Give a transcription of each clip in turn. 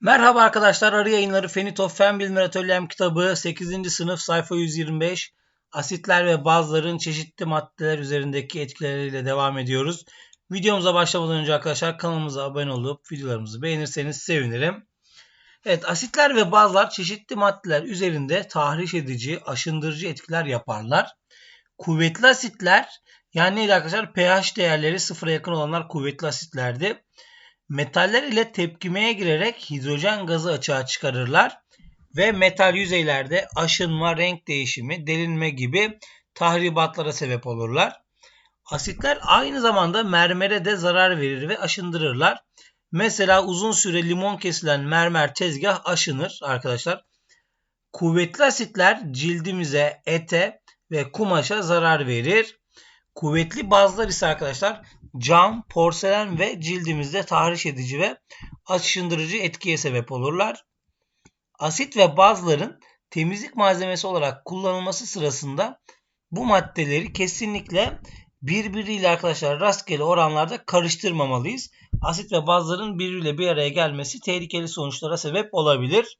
Merhaba arkadaşlar, Arı Yayınları Fenito Fen Bilimleri Atölyem kitabı 8. sınıf sayfa 125 asitler ve bazların çeşitli maddeler üzerindeki etkileriyle devam ediyoruz. Videomuza başlamadan önce arkadaşlar kanalımıza abone olup videolarımızı beğenirseniz sevinirim. Evet, asitler ve bazlar çeşitli maddeler üzerinde tahriş edici, aşındırıcı etkiler yaparlar. Kuvvetli asitler yani neydi arkadaşlar? pH değerleri sıfıra yakın olanlar kuvvetli asitlerdi. Metaller ile tepkimeye girerek hidrojen gazı açığa çıkarırlar ve metal yüzeylerde aşınma, renk değişimi, delinme gibi tahribatlara sebep olurlar. Asitler aynı zamanda mermere de zarar verir ve aşındırırlar. Mesela uzun süre limon kesilen mermer tezgah aşınır arkadaşlar. Kuvvetli asitler cildimize, ete ve kumaşa zarar verir. Kuvvetli bazlar ise arkadaşlar cam, porselen ve cildimizde tahriş edici ve aşındırıcı etkiye sebep olurlar. Asit ve bazların temizlik malzemesi olarak kullanılması sırasında bu maddeleri kesinlikle birbiriyle arkadaşlar rastgele oranlarda karıştırmamalıyız. Asit ve bazların birbiriyle bir araya gelmesi tehlikeli sonuçlara sebep olabilir.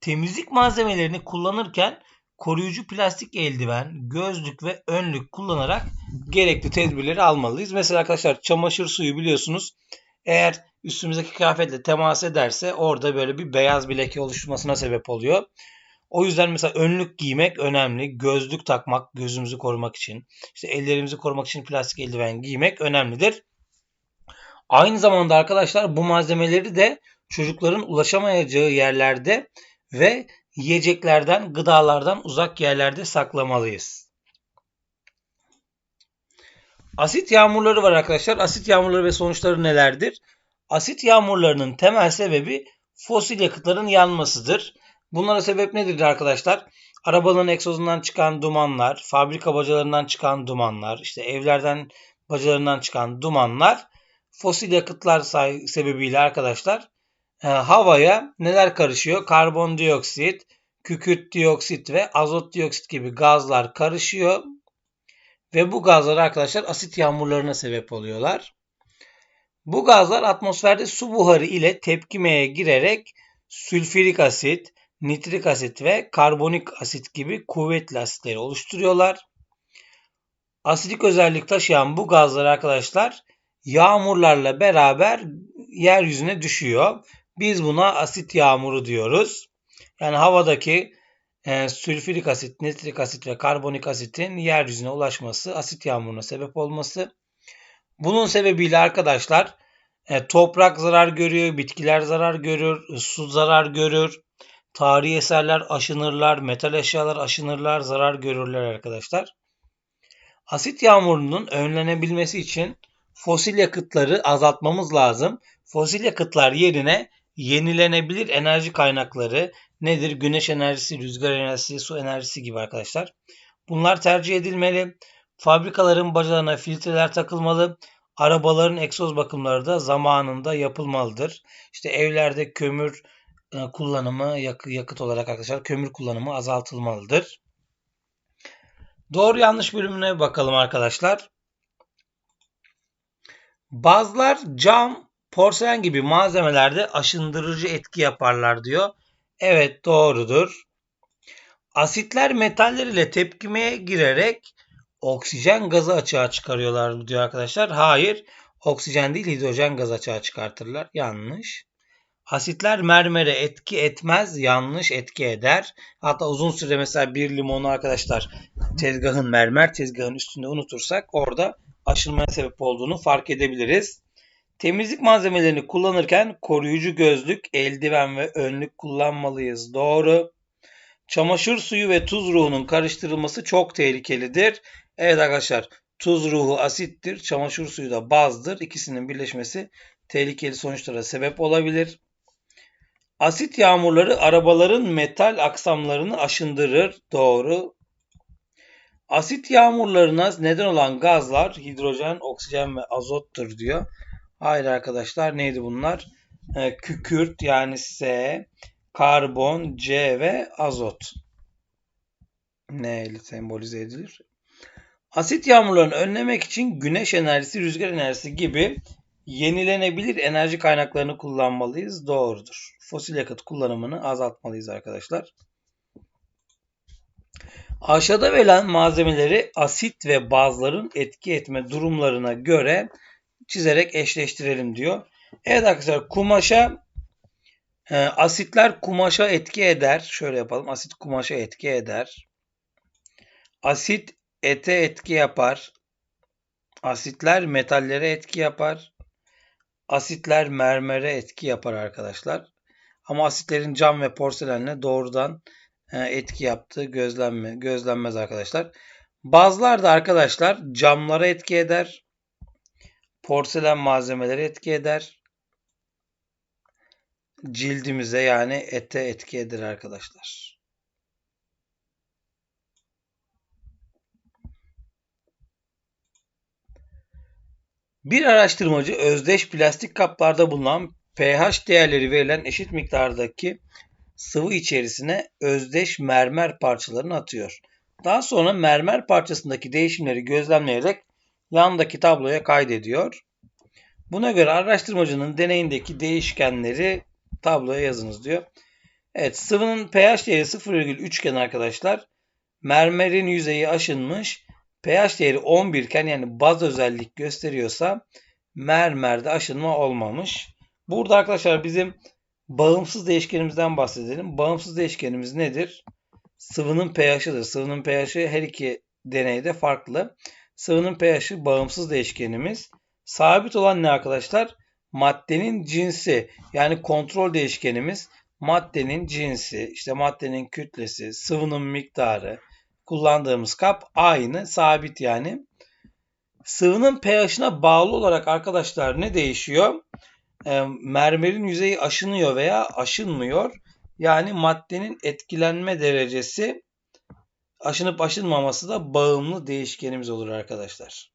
Temizlik malzemelerini kullanırken koruyucu plastik eldiven, gözlük ve önlük kullanarak gerekli tedbirleri almalıyız. Mesela arkadaşlar çamaşır suyu biliyorsunuz eğer üstümüzdeki kıyafetle temas ederse orada böyle bir beyaz bir leke oluşmasına sebep oluyor. O yüzden mesela önlük giymek önemli. Gözlük takmak gözümüzü korumak için. işte ellerimizi korumak için plastik eldiven giymek önemlidir. Aynı zamanda arkadaşlar bu malzemeleri de çocukların ulaşamayacağı yerlerde ve yiyeceklerden, gıdalardan uzak yerlerde saklamalıyız. Asit yağmurları var arkadaşlar. Asit yağmurları ve sonuçları nelerdir? Asit yağmurlarının temel sebebi fosil yakıtların yanmasıdır. Bunlara sebep nedir arkadaşlar? Arabanın egzozundan çıkan dumanlar, fabrika bacalarından çıkan dumanlar, işte evlerden bacalarından çıkan dumanlar fosil yakıtlar sebebiyle arkadaşlar havaya neler karışıyor? Karbondioksit, kükürt dioksit ve azot dioksit gibi gazlar karışıyor. Ve bu gazlar arkadaşlar asit yağmurlarına sebep oluyorlar. Bu gazlar atmosferde su buharı ile tepkimeye girerek sülfürik asit, nitrik asit ve karbonik asit gibi kuvvetli asitleri oluşturuyorlar. Asidik özellik taşıyan bu gazlar arkadaşlar yağmurlarla beraber yeryüzüne düşüyor. Biz buna asit yağmuru diyoruz. Yani havadaki e, sülfürik asit, nitrik asit ve karbonik asitin yeryüzüne ulaşması, asit yağmuruna sebep olması. Bunun sebebiyle arkadaşlar e, toprak zarar görüyor, bitkiler zarar görür, su zarar görür, tarihi eserler aşınırlar, metal eşyalar aşınırlar, zarar görürler arkadaşlar. Asit yağmurunun önlenebilmesi için fosil yakıtları azaltmamız lazım. Fosil yakıtlar yerine yenilenebilir enerji kaynakları nedir? Güneş enerjisi, rüzgar enerjisi, su enerjisi gibi arkadaşlar. Bunlar tercih edilmeli. Fabrikaların bacalarına filtreler takılmalı. Arabaların egzoz bakımları da zamanında yapılmalıdır. İşte evlerde kömür e, kullanımı yakıt olarak arkadaşlar kömür kullanımı azaltılmalıdır. Doğru yanlış bölümüne bakalım arkadaşlar. Bazılar cam, Porselen gibi malzemelerde aşındırıcı etki yaparlar diyor. Evet doğrudur. Asitler metaller ile tepkimeye girerek oksijen gazı açığa çıkarıyorlar diyor arkadaşlar. Hayır. Oksijen değil hidrojen gazı açığa çıkartırlar. Yanlış. Asitler mermere etki etmez, yanlış etki eder. Hatta uzun süre mesela bir limonu arkadaşlar tezgahın mermer tezgahın üstünde unutursak orada aşınmaya sebep olduğunu fark edebiliriz. Temizlik malzemelerini kullanırken koruyucu gözlük, eldiven ve önlük kullanmalıyız. Doğru. Çamaşır suyu ve tuz ruhunun karıştırılması çok tehlikelidir. Evet arkadaşlar tuz ruhu asittir, çamaşır suyu da bazdır. İkisinin birleşmesi tehlikeli sonuçlara sebep olabilir. Asit yağmurları arabaların metal aksamlarını aşındırır. Doğru. Asit yağmurlarına neden olan gazlar hidrojen, oksijen ve azottur diyor. Hayır arkadaşlar neydi bunlar? Ee, kükürt yani S, karbon, C ve azot. Ne ile sembolize edilir? Asit yağmurlarını önlemek için güneş enerjisi, rüzgar enerjisi gibi Yenilenebilir enerji kaynaklarını kullanmalıyız. Doğrudur. Fosil yakıt kullanımını azaltmalıyız arkadaşlar. Aşağıda verilen malzemeleri asit ve bazların etki etme durumlarına göre çizerek eşleştirelim diyor. Evet arkadaşlar kumaşa e, asitler kumaşa etki eder. Şöyle yapalım. Asit kumaşa etki eder. Asit ete etki yapar. Asitler metallere etki yapar. Asitler mermere etki yapar arkadaşlar. Ama asitlerin cam ve porselenle doğrudan e, etki yaptığı gözlenme, gözlenmez arkadaşlar. Bazılar da arkadaşlar camlara etki eder. Porselen malzemelere etki eder. Cildimize yani ete etki eder arkadaşlar. Bir araştırmacı özdeş plastik kaplarda bulunan pH değerleri verilen eşit miktardaki sıvı içerisine özdeş mermer parçalarını atıyor. Daha sonra mermer parçasındaki değişimleri gözlemleyerek yandaki tabloya kaydediyor. Buna göre araştırmacının deneyindeki değişkenleri tabloya yazınız diyor. Evet sıvının pH değeri 0,3 iken arkadaşlar mermerin yüzeyi aşınmış pH değeri 11 iken yani baz özellik gösteriyorsa mermerde aşınma olmamış. Burada arkadaşlar bizim bağımsız değişkenimizden bahsedelim. Bağımsız değişkenimiz nedir? Sıvının pH'ıdır. Sıvının pH'i her iki deneyde farklı. Sıvının pH'i bağımsız değişkenimiz. Sabit olan ne arkadaşlar? Maddenin cinsi yani kontrol değişkenimiz maddenin cinsi, işte maddenin kütlesi, sıvının miktarı, kullandığımız kap aynı, sabit yani. Sıvının pH'ine bağlı olarak arkadaşlar ne değişiyor? E, mermerin yüzeyi aşınıyor veya aşınmıyor. Yani maddenin etkilenme derecesi aşınıp aşınmaması da bağımlı değişkenimiz olur arkadaşlar.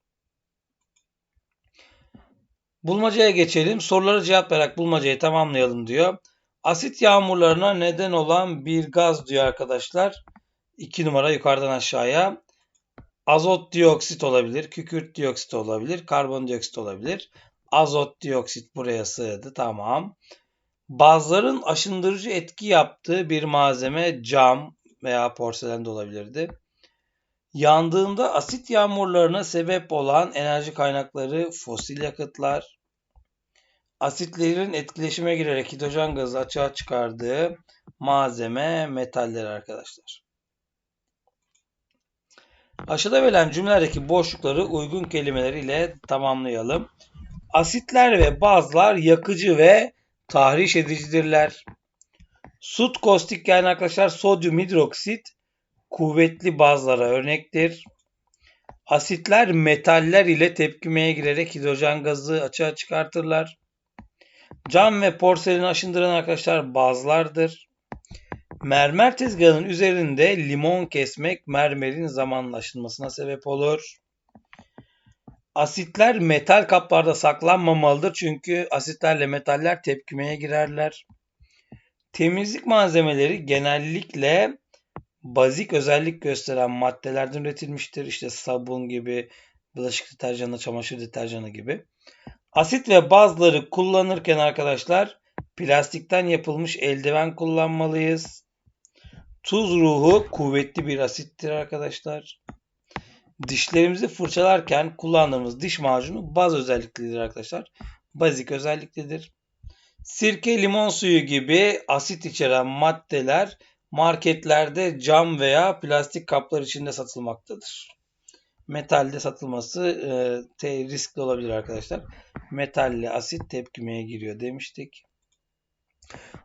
Bulmacaya geçelim. Soruları cevaplayarak bulmacayı tamamlayalım diyor. Asit yağmurlarına neden olan bir gaz diyor arkadaşlar. 2 numara yukarıdan aşağıya. Azot dioksit olabilir, kükürt dioksit olabilir, karbondioksit olabilir. Azot dioksit buraya sığdı. Tamam. Bazıların aşındırıcı etki yaptığı bir malzeme cam veya porselen de olabilirdi. Yandığında asit yağmurlarına sebep olan enerji kaynakları fosil yakıtlar. Asitlerin etkileşime girerek hidrojen gazı açığa çıkardığı malzeme metaller arkadaşlar. Aşağıda verilen cümlelerdeki boşlukları uygun kelimeler ile tamamlayalım. Asitler ve bazlar yakıcı ve tahriş edicidirler. Sut kostik yani arkadaşlar sodyum hidroksit kuvvetli bazlara örnektir. Asitler metaller ile tepkimeye girerek hidrojen gazı açığa çıkartırlar. Cam ve porseleni aşındıran arkadaşlar bazlardır. Mermer tezgahının üzerinde limon kesmek mermerin zamanlaşılmasına sebep olur. Asitler metal kaplarda saklanmamalıdır çünkü asitlerle metaller tepkimeye girerler. Temizlik malzemeleri genellikle bazik özellik gösteren maddelerden üretilmiştir. İşte sabun gibi, bulaşık deterjanı, çamaşır deterjanı gibi. Asit ve bazları kullanırken arkadaşlar plastikten yapılmış eldiven kullanmalıyız. Tuz ruhu kuvvetli bir asittir arkadaşlar. Dişlerimizi fırçalarken kullandığımız diş macunu baz özelliklidir arkadaşlar. Bazik özelliklidir. Sirke, limon suyu gibi asit içeren maddeler marketlerde cam veya plastik kaplar içinde satılmaktadır. Metalde satılması e, riskli olabilir arkadaşlar. Metalle asit tepkimeye giriyor demiştik.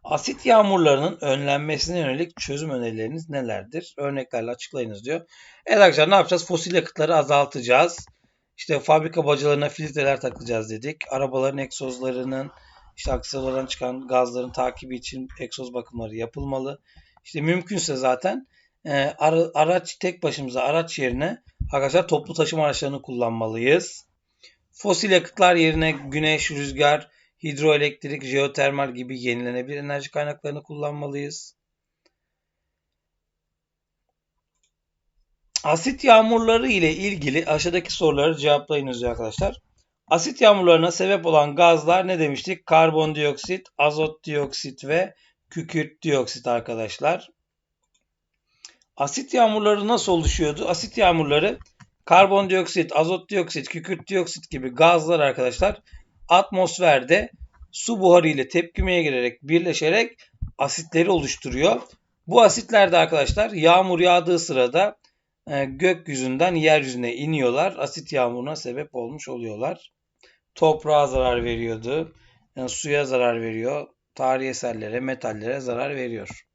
Asit yağmurlarının önlenmesine yönelik çözüm önerileriniz nelerdir? Örneklerle açıklayınız diyor. Evet arkadaşlar ne yapacağız? Fosil yakıtları azaltacağız. İşte fabrika bacalarına filtreler takacağız dedik. Arabaların egzozlarının işte aksesuarlardan çıkan gazların takibi için egzoz bakımları yapılmalı. İşte mümkünse zaten e, ara, araç tek başımıza araç yerine arkadaşlar toplu taşıma araçlarını kullanmalıyız. Fosil yakıtlar yerine güneş, rüzgar, hidroelektrik, jeotermal gibi yenilenebilir enerji kaynaklarını kullanmalıyız. Asit yağmurları ile ilgili aşağıdaki soruları cevaplayınız arkadaşlar. Asit yağmurlarına sebep olan gazlar ne demiştik? Karbondioksit, azot dioksit ve kükürt dioksit arkadaşlar. Asit yağmurları nasıl oluşuyordu? Asit yağmurları karbondioksit, azot dioksit, kükürt dioksit gibi gazlar arkadaşlar atmosferde su buharı ile tepkimeye girerek birleşerek asitleri oluşturuyor. Bu asitler de arkadaşlar yağmur yağdığı sırada e, gökyüzünden yeryüzüne iniyorlar. Asit yağmuruna sebep olmuş oluyorlar. Toprağa zarar veriyordu. Yani suya zarar veriyor. Tarihi eserlere, metallere zarar veriyor.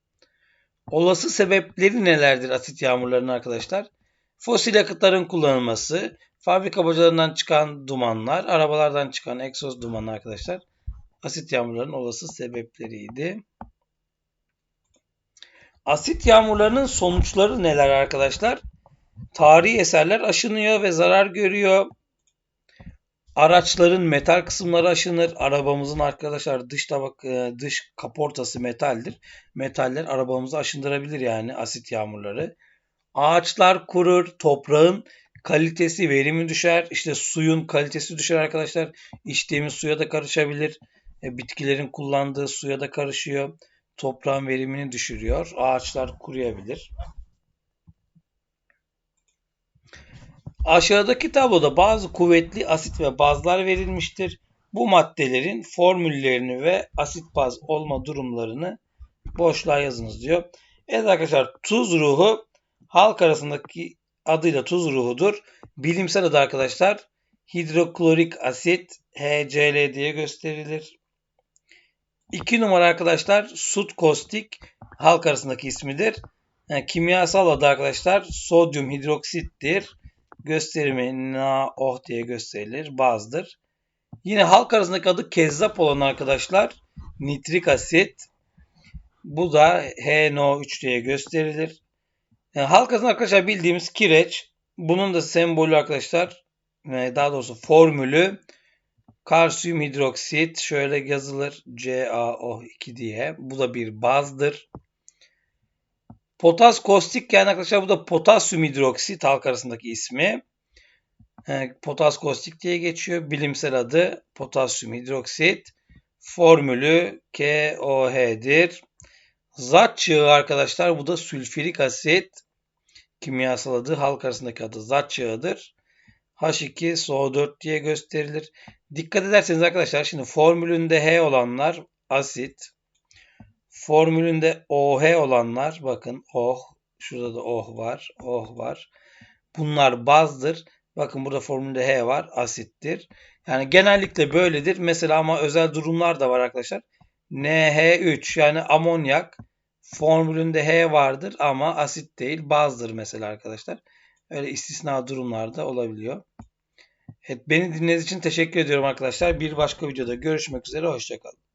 Olası sebepleri nelerdir asit yağmurlarının arkadaşlar? Fosil yakıtların kullanılması, fabrika bacalarından çıkan dumanlar, arabalardan çıkan egzoz dumanı arkadaşlar asit yağmurlarının olası sebepleriydi. Asit yağmurlarının sonuçları neler arkadaşlar? Tarihi eserler aşınıyor ve zarar görüyor. Araçların metal kısımları aşınır. Arabamızın arkadaşlar dış tabak e, dış kaportası metaldir. Metaller arabamızı aşındırabilir yani asit yağmurları. Ağaçlar kurur, toprağın kalitesi, verimi düşer. İşte suyun kalitesi düşer arkadaşlar. İçtiğimiz suya da karışabilir. E, bitkilerin kullandığı suya da karışıyor. Toprağın verimini düşürüyor. Ağaçlar kuruyabilir. Aşağıdaki tabloda bazı kuvvetli asit ve bazlar verilmiştir. Bu maddelerin formüllerini ve asit baz olma durumlarını boşluğa yazınız diyor. Evet arkadaşlar tuz ruhu halk arasındaki adıyla tuz ruhudur. Bilimsel adı arkadaşlar hidroklorik asit HCl diye gösterilir. 2 numara arkadaşlar sut kostik halk arasındaki ismidir. Yani kimyasal adı arkadaşlar sodyum hidroksittir gösterimi NaOH diye gösterilir. Bazdır. Yine halk arasındaki adı kezzap olan arkadaşlar nitrik asit. Bu da HNO3 diye gösterilir. Yani halk arasında arkadaşlar bildiğimiz kireç. Bunun da sembolü arkadaşlar daha doğrusu formülü kalsiyum hidroksit şöyle yazılır CaO2 diye. Bu da bir bazdır. Potas kostik yani arkadaşlar bu da potasyum hidroksit halk arasındaki ismi. E, potas kostik diye geçiyor. Bilimsel adı potasyum hidroksit. Formülü KOH'dir. Zat çığı arkadaşlar bu da sülfürik asit. Kimyasal adı halk arasındaki adı zat çığıdır. H2SO4 diye gösterilir. Dikkat ederseniz arkadaşlar şimdi formülünde H olanlar asit, Formülünde OH olanlar bakın OH şurada da OH var. OH var. Bunlar bazdır. Bakın burada formülde H var. Asittir. Yani genellikle böyledir. Mesela ama özel durumlar da var arkadaşlar. NH3 yani amonyak formülünde H vardır ama asit değil bazdır mesela arkadaşlar. Öyle istisna durumlarda olabiliyor. Evet, beni dinlediğiniz için teşekkür ediyorum arkadaşlar. Bir başka videoda görüşmek üzere. Hoşçakalın.